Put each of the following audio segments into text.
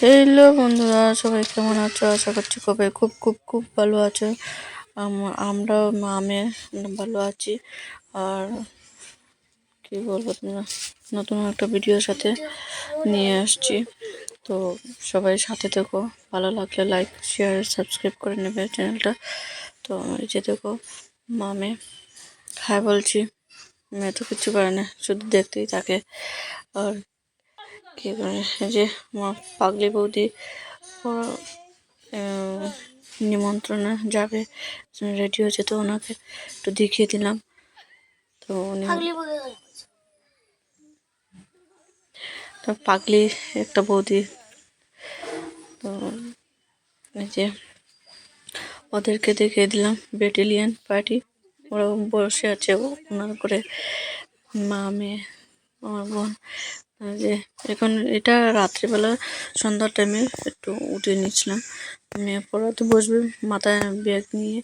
Hello বন্ধুরা, সবাই কেমন আছো? আশা করছি কবে খুব খুব খুব ভালো আছো। আম- আমরাও মামে ভালো আছি। আর কি বলব তোমরা নতুন একটা ভিডিওর সাথে নিয়ে আসছি। তো সবাই সাথে থেকো, ভালো লাগলে লাইক শেয়ার সাবস্ক্রাইব করে নেবে চ্যানেলটা। তো এই যে দেখো, মামে হ্যাঁ বলছি, মেয়ে তো কিছু করে না, শুধু দেখতেই থাকে। আর যে আমার পাগলি বৌদি নিমন্ত্রণে যাবে। রেডি হয়েছে তো ওনাকে একটু দেখিয়ে দিলাম। তো উনি তো পাগলি একটা বৌদি। তো যে ওদেরকে দেখিয়ে দিলাম ব্যাটালিয়ান পার্টি। ওরা বসে আছে ওনার করে মা মেয়ে আমার বোন। যে, এখন এটা রাত্রিবেলা সন্ধ্যার টাইমে একটু উঠে নিচ্ছিলাম। মেয়ে পড়াতে বসবে, মাথায় ব্যাগ নিয়ে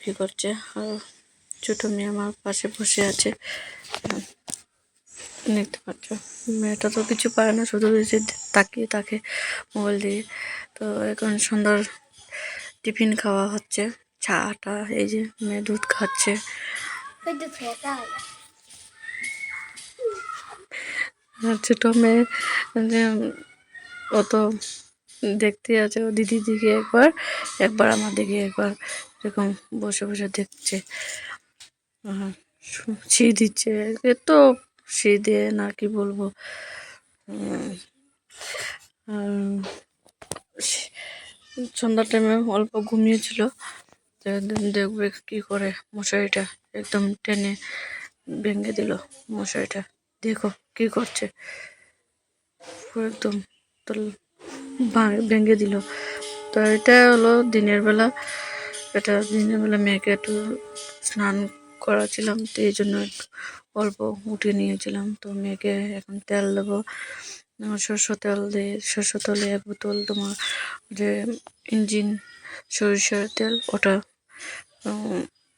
কী করছে? আর ছোটো মেয়ে আমার পাশে বসে আছে। দেখতে পাচ্ছ, মেয়েটা তো কিছু পারে না, শুধু এসে তাকিয়ে তাকে মোবাইল দিয়ে। তো এখন সন্ধ্যার টিফিন খাওয়া হচ্ছে চাটা এই যে মেয়ে দুধ খাচ্ছে। আর ছোটো মেয়ে অত দেখতে আছে ও দিদির দিকে একবার একবার আমার দিকে একবার, এরকম বসে বসে দেখছে। সু- দিচ্ছে, এ তো ছি দিয়ে না কি বলব। সন্ধ্যার টাইমে অল্প ঘুমিয়েছিল দেখবে কি করে মশারিটা একদম টেনে ভেঙে দিল মশারিটা। দেখো কি করছে। একদম তো ভেঙে দিল। তো এটা হলো দিনের বেলা। এটা দিনের বেলা মেয়েকে একটু স্নান করাছিলাম তো এই জন্য একটু অল্প উঠে নিয়েছিলাম। তো মেয়েকে এখন তেল দেবো। সরষে তেল দিয়ে সরষে তেলে এক বোতল তোমার যে ইঞ্জিন সরিষার তেল, ওটা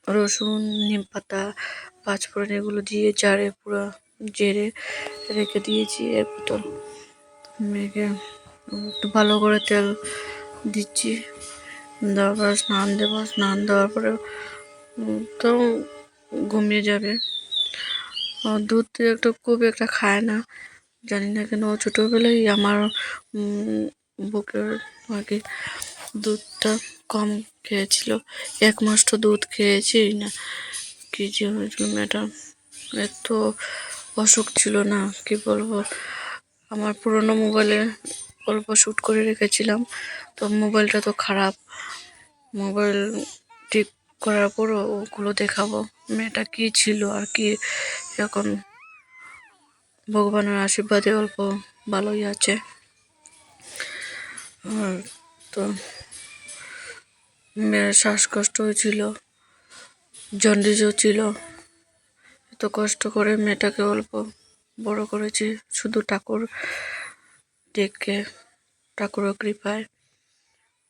রসুন, নিম পাতা, পাঁচফোড়ন এগুলো দিয়ে জারে পুরো জেরে রেখে দিয়েছি এক বোতল। মেয়েকে একটু ভালো করে তেল দিচ্ছি। দেওয়ার পরে স্নান দেবো। স্নান দেওয়ার পরে তো ঘুমিয়ে যাবে। দুধ একটু খুব একটা খায় না। জানি না কেন ছোটোবেলায় আমার বুকের কি দুধটা কম খেয়েছিল। এক মাস তো দুধ খেয়েছি না। কি যে হয়েছিল মেয়েটা এত অসুখ ছিল না, কি বলব? আমার পুরোনো মোবাইলে অল্প শ্যুট করে রেখেছিলাম, তো মোবাইলটা তো খারাপ। মোবাইল ঠিক করার পরও ওগুলো দেখাবো। মেয়েটা কি ছিল আর কি, এখন ভগবানের আশীর্বাদে অল্প ভালোই আছে। আর তো মেয়ের শ্বাসকষ্ট হয়েছিল, জন্ডিসও ছিল। এত কষ্ট করে মেয়েটাকে অল্প বড় করেছি, শুধু ঠাকুর দেখে, ঠাকুরের কৃপায়।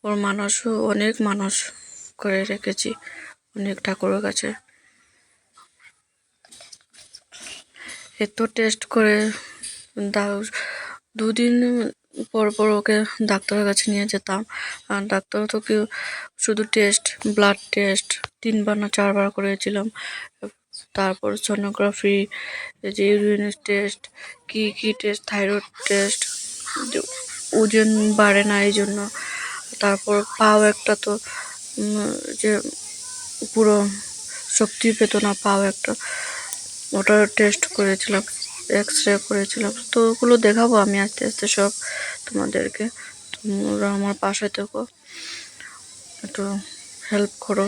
ওর মানুষও অনেক মানুষ করে রেখেছি, অনেক ঠাকুরের কাছে। এত টেস্ট করে দুদিন পর পর ওকে ডাক্তারের কাছে নিয়ে যেতাম। আর ডাক্তার তো কেউ, শুধু টেস্ট ব্লাড টেস্ট তিনবার না চারবার করেছিলাম। তারপর সোনোগ্রাফি যে ইউরিন টেস্ট কি কি টেস্ট থাইরয়েড টেস্ট ওজন বাড়ে না এই জন্য। তারপর পাও একটা তো যে পুরো শক্তি পেত না পাও একটা। ওটা টেস্ট করেছিলাম এক্স রে করেছিলাম। তো ওগুলো দেখাবো আমি আস্তে আস্তে সব তোমাদেরকে। তোমরা আমার পাশে থেকো। একটু হেল্প করো।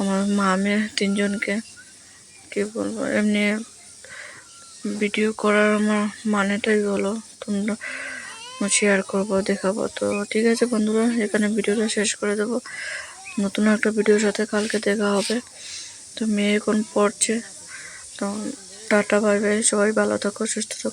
আমার মা মেয়ে তিনজনকে। কী বলব, এমনি ভিডিও করার আমার মানেটাই হলো তোমরা শেয়ার করব, দেখাবো। তো ঠিক আছে বন্ধুরা, এখানে ভিডিওটা শেষ করে দেবো। নতুন একটা ভিডিওর সাথে কালকে দেখা হবে। তো মেয়ে এখন পড়ছে। তো টাটা বাই বাই সবাই ভালো থাকো, সুস্থ থাকো।